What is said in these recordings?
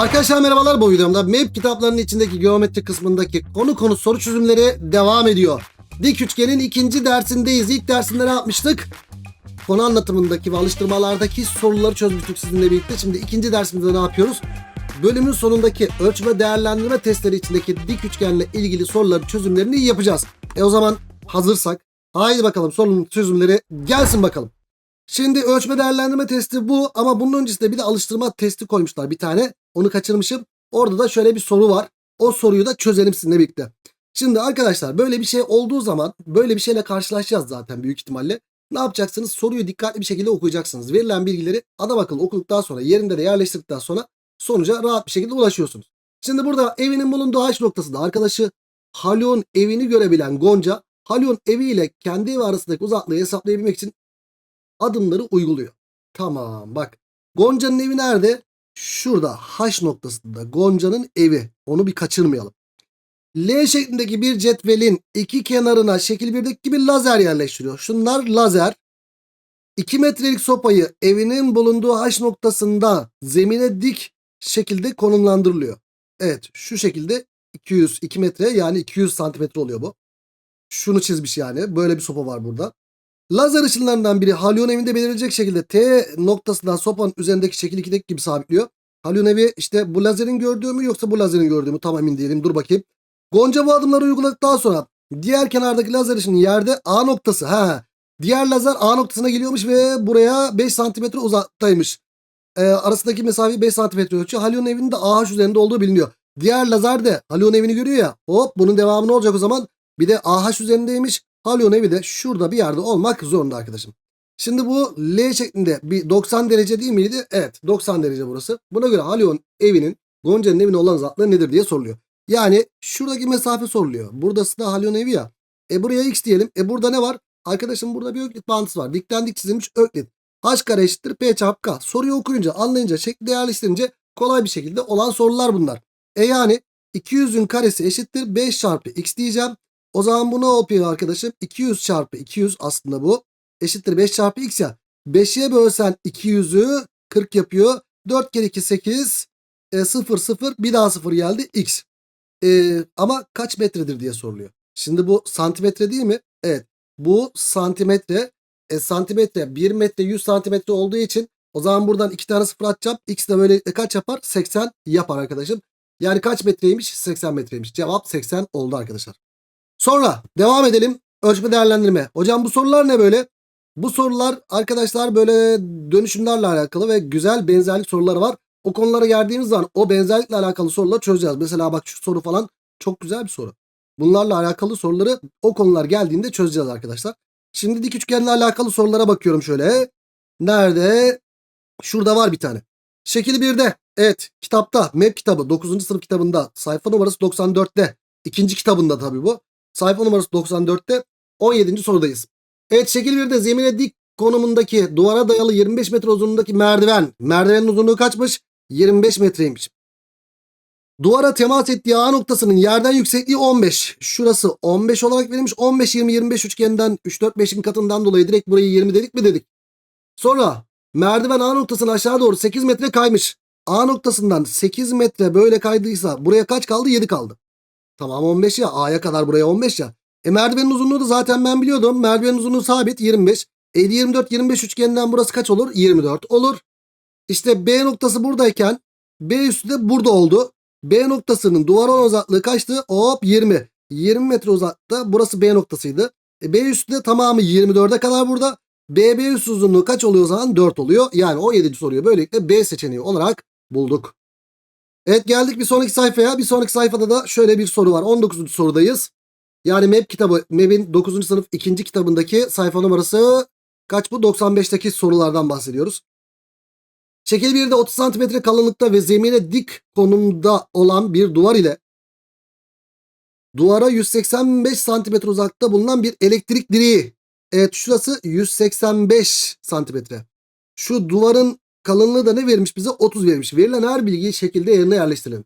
Arkadaşlar merhabalar bu videomda map kitaplarının içindeki geometri kısmındaki konu konu soru çözümleri devam ediyor. Dik üçgenin ikinci dersindeyiz. İlk dersinde ne yapmıştık? Konu anlatımındaki ve alıştırmalardaki soruları çözmüştük sizinle birlikte. Şimdi ikinci dersimizde ne yapıyoruz? Bölümün sonundaki ölçme değerlendirme testleri içindeki dik üçgenle ilgili soruların çözümlerini yapacağız. E o zaman hazırsak haydi bakalım sorunun çözümleri gelsin bakalım. Şimdi ölçme değerlendirme testi bu ama bunun öncesinde bir de alıştırma testi koymuşlar bir tane. Onu kaçırmışım. Orada da şöyle bir soru var. O soruyu da çözelim sizinle birlikte. Şimdi arkadaşlar böyle bir şey olduğu zaman böyle bir şeyle karşılaşacağız zaten büyük ihtimalle. Ne yapacaksınız? Soruyu dikkatli bir şekilde okuyacaksınız. Verilen bilgileri adam akıllı okuduktan sonra yerinde de yerleştirdikten sonra sonuca rahat bir şekilde ulaşıyorsunuz. Şimdi burada evinin bulunduğu H noktasında arkadaşı Halyon evini görebilen Gonca Halyon eviyle kendi evi arasındaki uzaklığı hesaplayabilmek için adımları uyguluyor. Tamam bak. Gonca'nın evi nerede? Şurada H noktasında Gonca'nın evi. Onu bir kaçırmayalım. L şeklindeki bir cetvelin iki kenarına şekil 1'deki gibi lazer yerleştiriyor. Şunlar lazer. 2 metrelik sopayı evinin bulunduğu H noktasında zemine dik şekilde konumlandırılıyor. Evet şu şekilde 200 2 metre yani 200 santimetre oluyor bu. Şunu çizmiş yani. Böyle bir sopa var burada. Lazer ışınlarından biri Halyon evinde belirilecek şekilde T noktasından sopanın üzerindeki şekil 2'deki gibi sabitliyor. Halyon evi işte bu lazerin gördüğü mü yoksa bu lazerin gördüğü mü tam emin değilim. Dur bakayım. Gonca bu adımları uyguladıktan sonra diğer kenardaki lazer ışının yerde A noktası. Ha. Diğer lazer A noktasına geliyormuş ve buraya 5 santimetre uzaktaymış. Ee, arasındaki mesafeyi 5 santimetre ölçüyor. Halyon evinin de AH üzerinde olduğu biliniyor. Diğer lazer de Halyon evini görüyor ya. Hop bunun devamı ne olacak o zaman? Bir de AH üzerindeymiş. Halyon evi de şurada bir yerde olmak zorunda arkadaşım. Şimdi bu L şeklinde bir 90 derece değil miydi? Evet 90 derece burası. Buna göre Halyon evinin Gonca'nın evine olan uzaklığı nedir diye soruluyor. Yani şuradaki mesafe soruluyor. Burası da Halyon evi ya. E buraya x diyelim. E burada ne var? Arkadaşım burada bir öklit bağıntısı var. Dikten dik çizilmiş öklit. H kare eşittir P çarpı K. Soruyu okuyunca anlayınca şekli yerleştirince kolay bir şekilde olan sorular bunlar. E yani 200'ün karesi eşittir 5 çarpı x diyeceğim. O zaman bu ne yapıyor arkadaşım? 200 çarpı 200 aslında bu. Eşittir 5 çarpı x ya. 5'e bölsen 200'ü 40 yapıyor. 4 kere 2 8. E, 0 0 bir daha 0 geldi x. E, ama kaç metredir diye soruluyor. Şimdi bu santimetre değil mi? Evet. Bu santimetre. E, santimetre 1 metre 100 santimetre olduğu için o zaman buradan 2 tane sıfır atacağım. X de böyle kaç yapar? 80 yapar arkadaşım. Yani kaç metreymiş? 80 metreymiş. Cevap 80 oldu arkadaşlar. Sonra devam edelim. Ölçme değerlendirme. Hocam bu sorular ne böyle? Bu sorular arkadaşlar böyle dönüşümlerle alakalı ve güzel benzerlik soruları var. O konulara geldiğimiz zaman o benzerlikle alakalı soruları çözeceğiz. Mesela bak şu soru falan çok güzel bir soru. Bunlarla alakalı soruları o konular geldiğinde çözeceğiz arkadaşlar. Şimdi dik üçgenle alakalı sorulara bakıyorum şöyle. Nerede? Şurada var bir tane. Şekil 1'de. Evet kitapta map kitabı 9. sınıf kitabında sayfa numarası 94'te. İkinci kitabında tabii bu. Sayfa numarası 94'te 17. sorudayız. Evet şekil 1'de zemine dik konumundaki duvara dayalı 25 metre uzunluğundaki merdiven. Merdivenin uzunluğu kaçmış? 25 metreymiş. Duvara temas ettiği A noktasının yerden yüksekliği 15. Şurası 15 olarak verilmiş. 15, 20, 25 üçgeninden 3, 4, 5'in katından dolayı direkt burayı 20 dedik mi dedik. Sonra merdiven A noktasına aşağı doğru 8 metre kaymış. A noktasından 8 metre böyle kaydıysa buraya kaç kaldı? 7 kaldı. Tamam 15 ya. A'ya kadar buraya 15 ya. E merdivenin uzunluğu da zaten ben biliyordum. Merdivenin uzunluğu sabit 25. 50 24 25 üçgeninden burası kaç olur? 24 olur. İşte B noktası buradayken B üstü de burada oldu. B noktasının duvar olan uzaklığı kaçtı? Hop 20. 20 metre uzaklıkta burası B noktasıydı. E, B üstü de tamamı 24'e kadar burada. BB üst uzunluğu kaç oluyor o zaman? 4 oluyor. Yani 17. soruyu böylelikle B seçeneği olarak bulduk. Evet geldik bir sonraki sayfaya. Bir sonraki sayfada da şöyle bir soru var. 19. sorudayız. Yani MEP kitabı, MEP'in 9. sınıf 2. kitabındaki sayfa numarası kaç bu? 95'teki sorulardan bahsediyoruz. Şekil 1'de 30 cm kalınlıkta ve zemine dik konumda olan bir duvar ile duvara 185 cm uzakta bulunan bir elektrik direği. Evet şurası 185 cm. Şu duvarın kalınlığı da ne vermiş bize? 30 vermiş. Verilen her bilgiyi şekilde yerine yerleştirelim.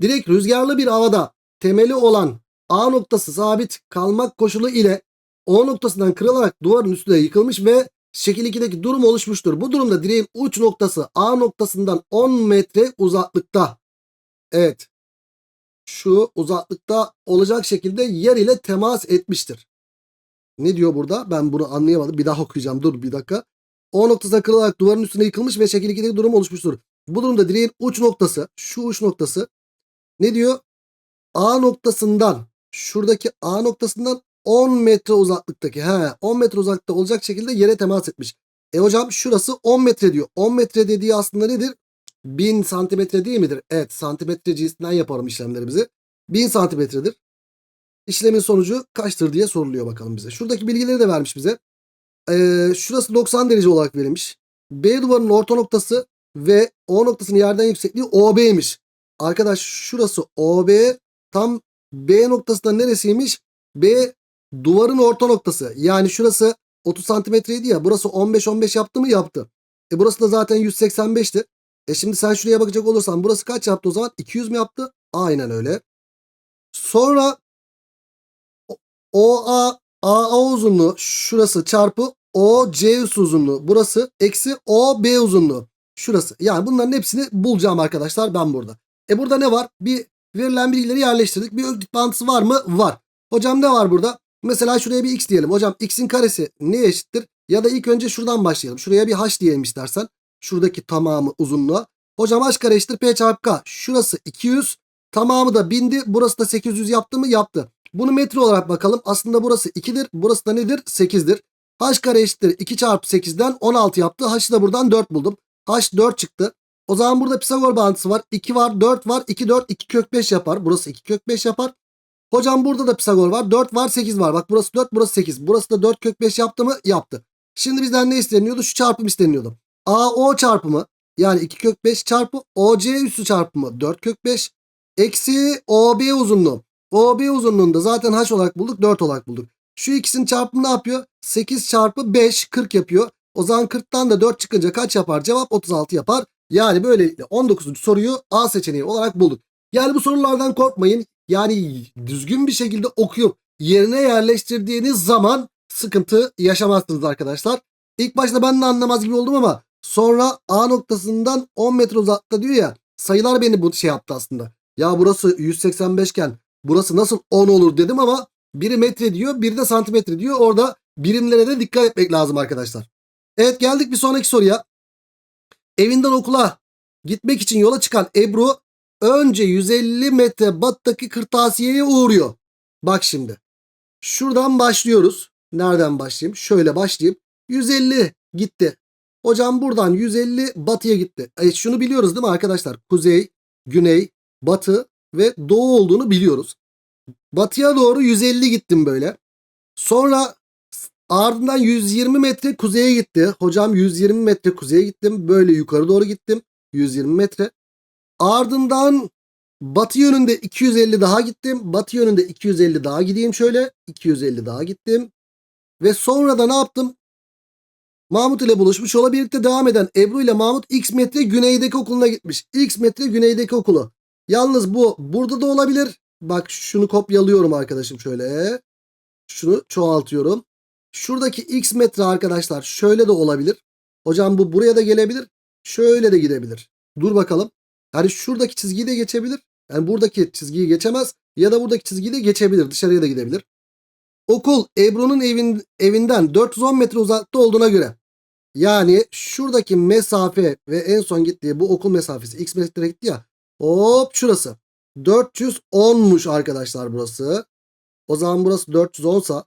Direkt rüzgarlı bir havada temeli olan A noktası sabit kalmak koşulu ile O noktasından kırılarak duvarın üstüne yıkılmış ve şekil 2'deki durum oluşmuştur. Bu durumda direğin uç noktası A noktasından 10 metre uzaklıkta. Evet. Şu uzaklıkta olacak şekilde yer ile temas etmiştir. Ne diyor burada? Ben bunu anlayamadım. Bir daha okuyacağım. Dur bir dakika. O noktasına kırılarak duvarın üstüne yıkılmış ve şekil 2'deki durum oluşmuştur. Bu durumda direğin uç noktası, şu uç noktası ne diyor? A noktasından, şuradaki A noktasından 10 metre uzaklıktaki, he 10 metre uzaklıkta olacak şekilde yere temas etmiş. E hocam şurası 10 metre diyor. 10 metre dediği aslında nedir? 1000 santimetre değil midir? Evet santimetre cinsinden yaparım işlemlerimizi. 1000 santimetredir. İşlemin sonucu kaçtır diye soruluyor bakalım bize. Şuradaki bilgileri de vermiş bize. Ee, şurası 90 derece olarak verilmiş. B duvarının orta noktası ve O noktasının yerden yüksekliği OB'ymiş. Arkadaş şurası OB tam B noktasında neresiymiş? B duvarın orta noktası. Yani şurası 30 santimetreydi ya. Burası 15-15 yaptı mı? Yaptı. E burası da zaten 185'ti. E şimdi sen şuraya bakacak olursan burası kaç yaptı o zaman? 200 mü yaptı? Aynen öyle. Sonra OA AA uzunluğu şurası çarpı OC uzunluğu burası eksi OB uzunluğu şurası. Yani bunların hepsini bulacağım arkadaşlar ben burada. E burada ne var? Bir verilen bilgileri yerleştirdik. Bir öklit bağıntısı var mı? Var. Hocam ne var burada? Mesela şuraya bir x diyelim. Hocam x'in karesi neye eşittir? Ya da ilk önce şuradan başlayalım. Şuraya bir h diyelim istersen. Şuradaki tamamı uzunluğa. Hocam h kare eşittir p çarpı k. Şurası 200. Tamamı da bindi. Burası da 800 yaptı mı? Yaptı. Bunu metre olarak bakalım. Aslında burası 2'dir. Burası da nedir? 8'dir. H kare eşittir 2 çarpı 8'den 16 yaptı. H'ı da buradan 4 buldum. H 4 çıktı. O zaman burada Pisagor bağıntısı var. 2 var 4 var. 2 4 2 kök 5 yapar. Burası 2 kök 5 yapar. Hocam burada da Pisagor var. 4 var 8 var. Bak burası 4 burası 8. Burası da 4 kök 5 yaptı mı? Yaptı. Şimdi bizden ne isteniyordu? Şu çarpım isteniyordu. AO çarpımı yani 2 kök 5 çarpı OC üssü çarpımı 4 kök 5 eksi OB uzunluğu. OB uzunluğunu da zaten H olarak bulduk 4 olarak bulduk. Şu ikisinin çarpımı ne yapıyor? 8 çarpı 5 40 yapıyor. O zaman 40'tan da 4 çıkınca kaç yapar? Cevap 36 yapar. Yani böylelikle 19. soruyu A seçeneği olarak bulduk. Yani bu sorulardan korkmayın. Yani düzgün bir şekilde okuyup yerine yerleştirdiğiniz zaman sıkıntı yaşamazsınız arkadaşlar. İlk başta ben de anlamaz gibi oldum ama sonra A noktasından 10 metre uzakta diyor ya sayılar beni bu şey yaptı aslında. Ya burası 185 iken burası nasıl 10 olur dedim ama biri metre diyor biri de santimetre diyor. Orada birimlere de dikkat etmek lazım arkadaşlar. Evet geldik bir sonraki soruya. Evinden okula gitmek için yola çıkan Ebru önce 150 metre battaki kırtasiyeye uğruyor. Bak şimdi. Şuradan başlıyoruz. Nereden başlayayım? Şöyle başlayayım. 150 gitti. Hocam buradan 150 batıya gitti. E şunu biliyoruz değil mi arkadaşlar? Kuzey, güney, batı ve doğu olduğunu biliyoruz. Batıya doğru 150 gittim böyle. Sonra ardından 120 metre kuzeye gitti. Hocam 120 metre kuzeye gittim. Böyle yukarı doğru gittim. 120 metre. Ardından batı yönünde 250 daha gittim. Batı yönünde 250 daha gideyim şöyle. 250 daha gittim. Ve sonra da ne yaptım? Mahmut ile buluşmuş yola birlikte devam eden Ebru ile Mahmut x metre güneydeki okuluna gitmiş. X metre güneydeki okulu. Yalnız bu burada da olabilir. Bak şunu kopyalıyorum arkadaşım şöyle. Şunu çoğaltıyorum. Şuradaki x metre arkadaşlar şöyle de olabilir. Hocam bu buraya da gelebilir. Şöyle de gidebilir. Dur bakalım. Yani şuradaki çizgiyi de geçebilir. Yani buradaki çizgiyi geçemez. Ya da buradaki çizgiyi de geçebilir. Dışarıya da gidebilir. Okul Ebru'nun evin, evinden 410 metre uzakta olduğuna göre yani şuradaki mesafe ve en son gittiği bu okul mesafesi x metre gitti ya. Hop şurası. 410'muş arkadaşlar burası. O zaman burası 410 sa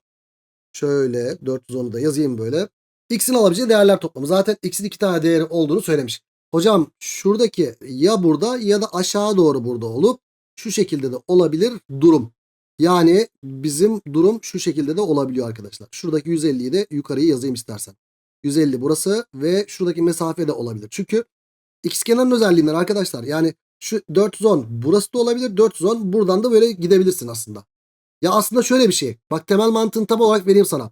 şöyle 410'u da yazayım böyle. X'in alabileceği değerler toplamı. Zaten X'in iki tane değeri olduğunu söylemiş. Hocam şuradaki ya burada ya da aşağı doğru burada olup şu şekilde de olabilir durum. Yani bizim durum şu şekilde de olabiliyor arkadaşlar. Şuradaki 150'yi de yukarıya yazayım istersen. 150 burası ve şuradaki mesafe de olabilir. Çünkü ikizkenarın özelliğinden arkadaşlar yani şu 410 burası da olabilir 410 buradan da böyle gidebilirsin aslında. Ya aslında şöyle bir şey. Bak temel mantığını tam olarak vereyim sana.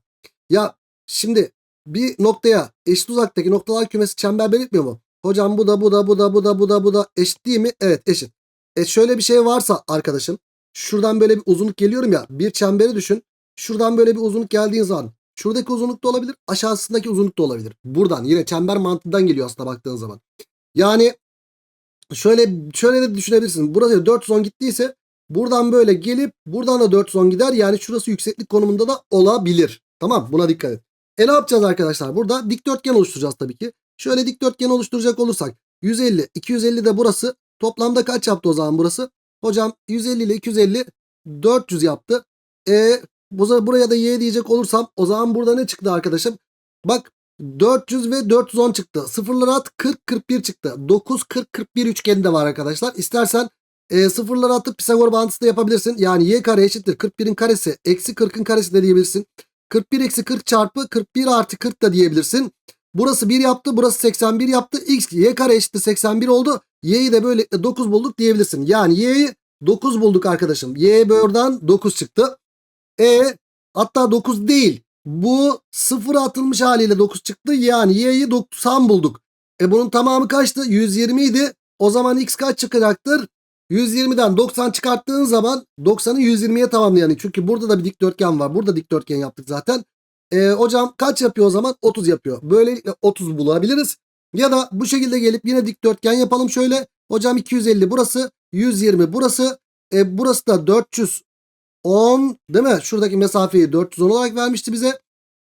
Ya şimdi bir noktaya eşit uzaktaki noktalar kümesi çember belirtmiyor mu? Hocam bu da bu da bu da bu da bu da bu da eşit değil mi? Evet eşit. E şöyle bir şey varsa arkadaşım şuradan böyle bir uzunluk geliyorum ya bir çemberi düşün. Şuradan böyle bir uzunluk geldiğin zaman şuradaki uzunluk da olabilir aşağısındaki uzunluk da olabilir. Buradan yine çember mantığından geliyor aslında baktığın zaman. Yani şöyle şöyle de düşünebilirsin. Burası 410 gittiyse buradan böyle gelip buradan da 410 gider. Yani şurası yükseklik konumunda da olabilir. Tamam buna dikkat et. E ne yapacağız arkadaşlar? Burada dikdörtgen oluşturacağız tabii ki. Şöyle dikdörtgen oluşturacak olursak 150, 250 de burası. Toplamda kaç yaptı o zaman burası? Hocam 150 ile 250 400 yaptı. E bu- buraya da y diyecek olursam o zaman burada ne çıktı arkadaşım? Bak 400 ve 410 çıktı. Sıfırları at 40 41 çıktı. 9 40 41 üçgeni de var arkadaşlar. İstersen e, sıfırları atıp Pisagor bağıntısı da yapabilirsin. Yani y kare eşittir 41'in karesi eksi 40'ın karesi de diyebilirsin. 41 eksi 40 çarpı 41 artı 40 da diyebilirsin. Burası 1 yaptı. Burası 81 yaptı. X y kare eşittir 81 oldu. Y'yi de böyle 9 bulduk diyebilirsin. Yani y'yi 9 bulduk arkadaşım. Y buradan 9 çıktı. E hatta 9 değil. Bu sıfır atılmış haliyle 9 çıktı. Yani y'yi 90 bulduk. E bunun tamamı kaçtı? 120 idi. O zaman x kaç çıkacaktır? 120'den 90 çıkarttığın zaman 90'ı 120'ye tamamlayan. Çünkü burada da bir dikdörtgen var. Burada dikdörtgen yaptık zaten. E, hocam kaç yapıyor o zaman? 30 yapıyor. Böylelikle 30 bulabiliriz. Ya da bu şekilde gelip yine dikdörtgen yapalım şöyle. Hocam 250 burası. 120 burası. E, burası da 410 değil mi? Şuradaki mesafeyi 410 olarak vermişti bize.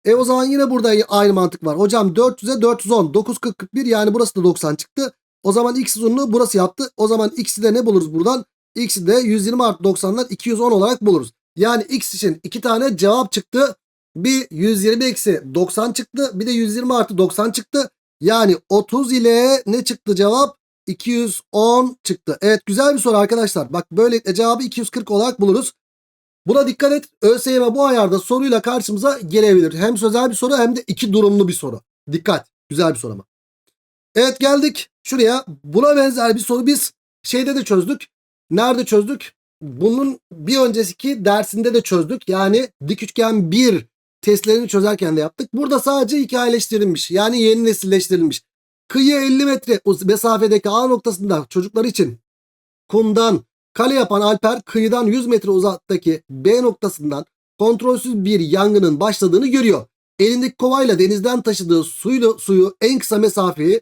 E o zaman yine burada aynı mantık var. Hocam 400'e 410. 9 40 41 yani burası da 90 çıktı. O zaman x uzunluğu burası yaptı. O zaman x'i de ne buluruz buradan? X'i de 120 artı 90'dan 210 olarak buluruz. Yani x için iki tane cevap çıktı. Bir 120 eksi 90 çıktı. Bir de 120 artı 90 çıktı. Yani 30 ile ne çıktı cevap? 210 çıktı. Evet güzel bir soru arkadaşlar. Bak böylelikle cevabı 240 olarak buluruz. Buna dikkat et. ÖSYM bu ayarda soruyla karşımıza gelebilir. Hem sözel bir soru hem de iki durumlu bir soru. Dikkat. Güzel bir soru ama. Evet geldik şuraya. Buna benzer bir soru biz şeyde de çözdük. Nerede çözdük? Bunun bir önceki dersinde de çözdük. Yani dik üçgen 1 testlerini çözerken de yaptık. Burada sadece hikayeleştirilmiş. Yani yeni nesilleştirilmiş. Kıyı 50 metre mesafedeki A noktasında çocuklar için kumdan kale yapan Alper kıyıdan 100 metre uzaktaki B noktasından kontrolsüz bir yangının başladığını görüyor. Elindeki kovayla denizden taşıdığı suyla, suyu en kısa mesafeyi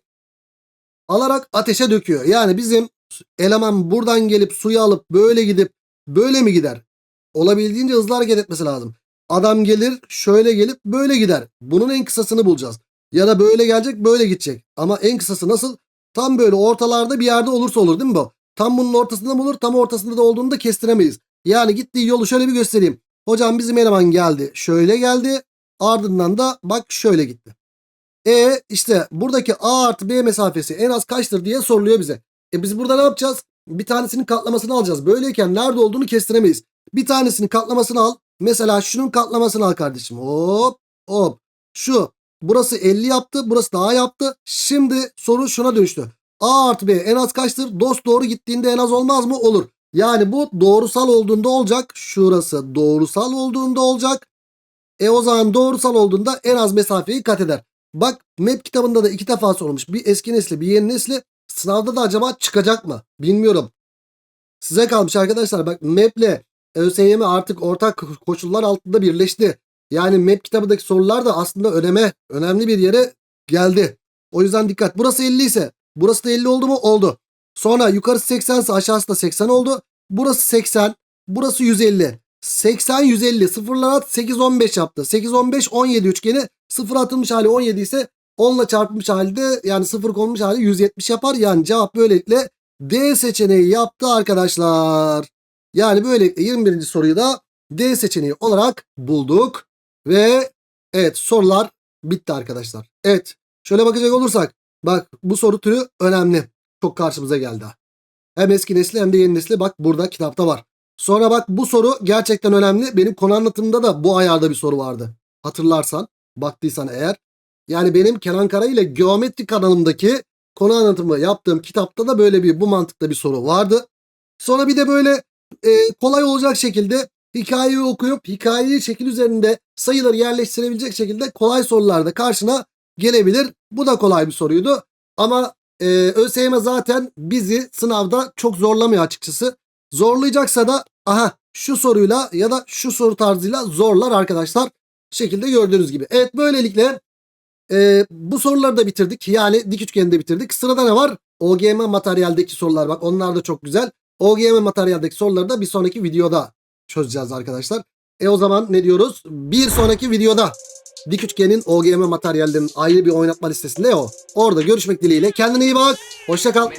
alarak ateşe döküyor. Yani bizim eleman buradan gelip suyu alıp böyle gidip böyle mi gider? Olabildiğince hızlı hareket etmesi lazım. Adam gelir şöyle gelip böyle gider. Bunun en kısasını bulacağız. Ya da böyle gelecek böyle gidecek. Ama en kısası nasıl? Tam böyle ortalarda bir yerde olursa olur değil mi bu? Tam bunun ortasında mı olur? Tam ortasında da olduğunu da kestiremeyiz. Yani gittiği yolu şöyle bir göstereyim. Hocam bizim eleman geldi. Şöyle geldi. Ardından da bak şöyle gitti. E işte buradaki A artı B mesafesi en az kaçtır diye soruluyor bize. E biz burada ne yapacağız? Bir tanesinin katlamasını alacağız. Böyleyken nerede olduğunu kestiremeyiz. Bir tanesinin katlamasını al. Mesela şunun katlamasını al kardeşim. Hop hop. Şu burası 50 yaptı. Burası da A yaptı. Şimdi soru şuna dönüştü. A artı B en az kaçtır? Dost doğru gittiğinde en az olmaz mı? Olur. Yani bu doğrusal olduğunda olacak. Şurası doğrusal olduğunda olacak. E o zaman doğrusal olduğunda en az mesafeyi kat eder. Bak map kitabında da iki defa sorulmuş. Bir eski nesli bir yeni nesli. Sınavda da acaba çıkacak mı? Bilmiyorum. Size kalmış arkadaşlar. Bak map'le ÖSYM artık ortak koşullar altında birleşti. Yani map kitabındaki sorular da aslında öneme, önemli bir yere geldi. O yüzden dikkat. Burası 50 ise burası da 50 oldu mu? Oldu. Sonra yukarısı 80 ise aşağısı da 80 oldu. Burası 80, burası 150. 80 150 sıfırlar at 8 15 yaptı. 8 15 17 üçgeni sıfır atılmış hali 17 ise 10 ile çarpılmış halde yani sıfır konmuş hali 170 yapar. Yani cevap böylelikle D seçeneği yaptı arkadaşlar. Yani böylelikle 21. soruyu da D seçeneği olarak bulduk. Ve evet sorular bitti arkadaşlar. Evet şöyle bakacak olursak bak bu soru türü önemli. Çok karşımıza geldi. Hem eski nesli hem de yeni nesli bak burada kitapta var. Sonra bak bu soru gerçekten önemli. Benim konu anlatımında da bu ayarda bir soru vardı. Hatırlarsan, baktıysan eğer. Yani benim Kenan Kara ile geometri kanalımdaki konu anlatımı yaptığım kitapta da böyle bir bu mantıkta bir soru vardı. Sonra bir de böyle e, kolay olacak şekilde hikayeyi okuyup hikayeyi şekil üzerinde sayıları yerleştirebilecek şekilde kolay sorularda karşına gelebilir. Bu da kolay bir soruydu. Ama e, ÖSYM zaten bizi sınavda çok zorlamıyor açıkçası. Zorlayacaksa da aha şu soruyla ya da şu soru tarzıyla zorlar arkadaşlar. Şekilde gördüğünüz gibi. Evet böylelikle e, bu soruları da bitirdik. Yani dik üçgeni de bitirdik. Sırada ne var? OGM materyaldeki sorular bak onlar da çok güzel. OGM materyaldeki soruları da bir sonraki videoda çözeceğiz arkadaşlar. E o zaman ne diyoruz? Bir sonraki videoda Dik Üçgen'in OGM materyallerinin ayrı bir oynatma listesinde o. Orada görüşmek dileğiyle. Kendine iyi bak. Hoşça kal.